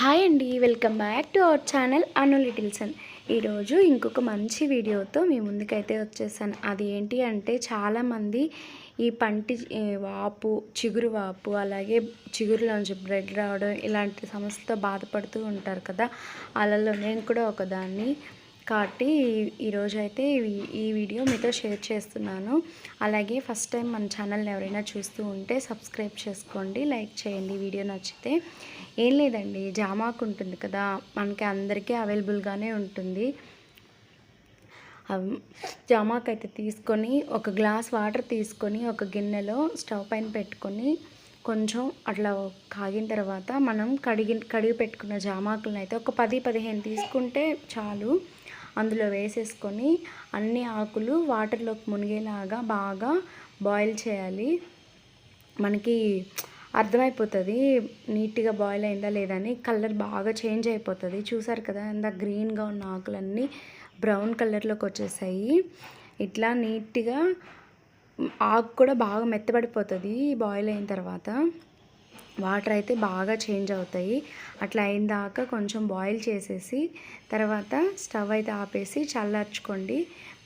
Hi అండి welcome back to our channel Anu little son. ఈరోజు ఇంకొక మంచి వీడియోతో మీ ముందుకైతే వచ్చేసాను. అది ఏంటి అంటే చాలామంది ఈ పంటి వాపు చిగురు వాపు అలాగే చిగురులోంచి బ్లడ్ రావడం ఇలాంటి సమస్యలతో బాధపడుతూ ఉంటారు కదా. అలలో నేను కూడా ఒకదాన్ని కాబట్టి ఈరోజు అయితే ఈ- వీడియో మీతో షేర్ చేస్తున్నాను. అలాగే ఫస్ట్ టైం మన ఛానల్ని ఎవరైనా చూస్తూ ఉంటే సబ్స్క్రైబ్ చేసుకోండి లైక్ చేయండి వీడియో నచ్చితే. ఏం లేదండి జామాకు ఉంటుంది కదా మనకి అందరికీ అవైలబుల్గానే ఉంటుంది. జామాకు అయితే తీసుకొని ఒక గ్లాస్ వాటర్ తీసుకొని ఒక గిన్నెలో స్టవ్ పైన పెట్టుకొని కొంచెం అట్లా కాగిన తర్వాత మనం కడిగి కడిగి పెట్టుకున్న జామాకులను అయితే ఒక పది పదిహేను తీసుకుంటే చాలు. అందులో వేసేసుకొని అన్ని ఆకులు వాటర్లోకి మునిగేలాగా బాగా బాయిల్ చేయాలి. మనకి అర్థమైపోతుంది నీట్గా బాయిల్ అయిందా లేదా అని. కలర్ బాగా చేంజ్ అయిపోతుంది. చూసారు కదా ఇంత గ్రీన్గా ఉన్న ఆకులన్నీ బ్రౌన్ కలర్లోకి వచ్చేసాయి. ఇట్లా నీట్గా ఆకు కూడా బాగా మెత్తబడిపోతుంది బాయిల్ అయిన తర్వాత. వాటర్ అయితే బాగా చేంజ్ అవుతాయి. అట్లా అయిన దాకా కొంచెం బాయిల్ చేసేసి తర్వాత స్టవ్ అయితే ఆపేసి చల్లార్చుకోండి.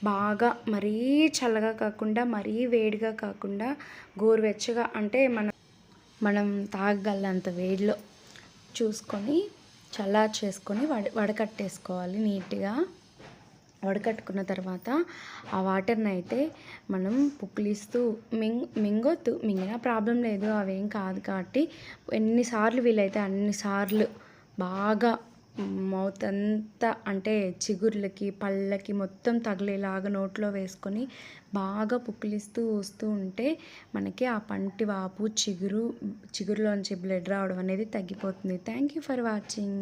బాగా మరీ చల్లగా కాకుండా మరీ వేడిగా కాకుండా గోరువెచ్చగా అంటే మనం మనం తాగగలంత వేడిలో చూసుకొని చల్లార్చేసుకొని వడ వడకట్టేసుకోవాలి నీట్గా. వడకట్టుకున్న తర్వాత ఆ వాటర్ని అయితే మనం పుక్కిలిస్తూ మింగ్ మింగొద్దు. మింగినా ప్రాబ్లం లేదు. అవేం కాదు కాబట్టి ఎన్నిసార్లు వీలైతే అన్నిసార్లు బాగా మౌత్ అంతా అంటే చిగుర్లకి పళ్ళకి మొత్తం తగిలేలాగా నోట్లో వేసుకొని బాగా పుక్కిలిస్తూ వస్తూ ఉంటే మనకి ఆ పంటి వాపు చిగురు చిగురులోంచి బ్లడ్ రావడం అనేది తగ్గిపోతుంది. Thank you for watching.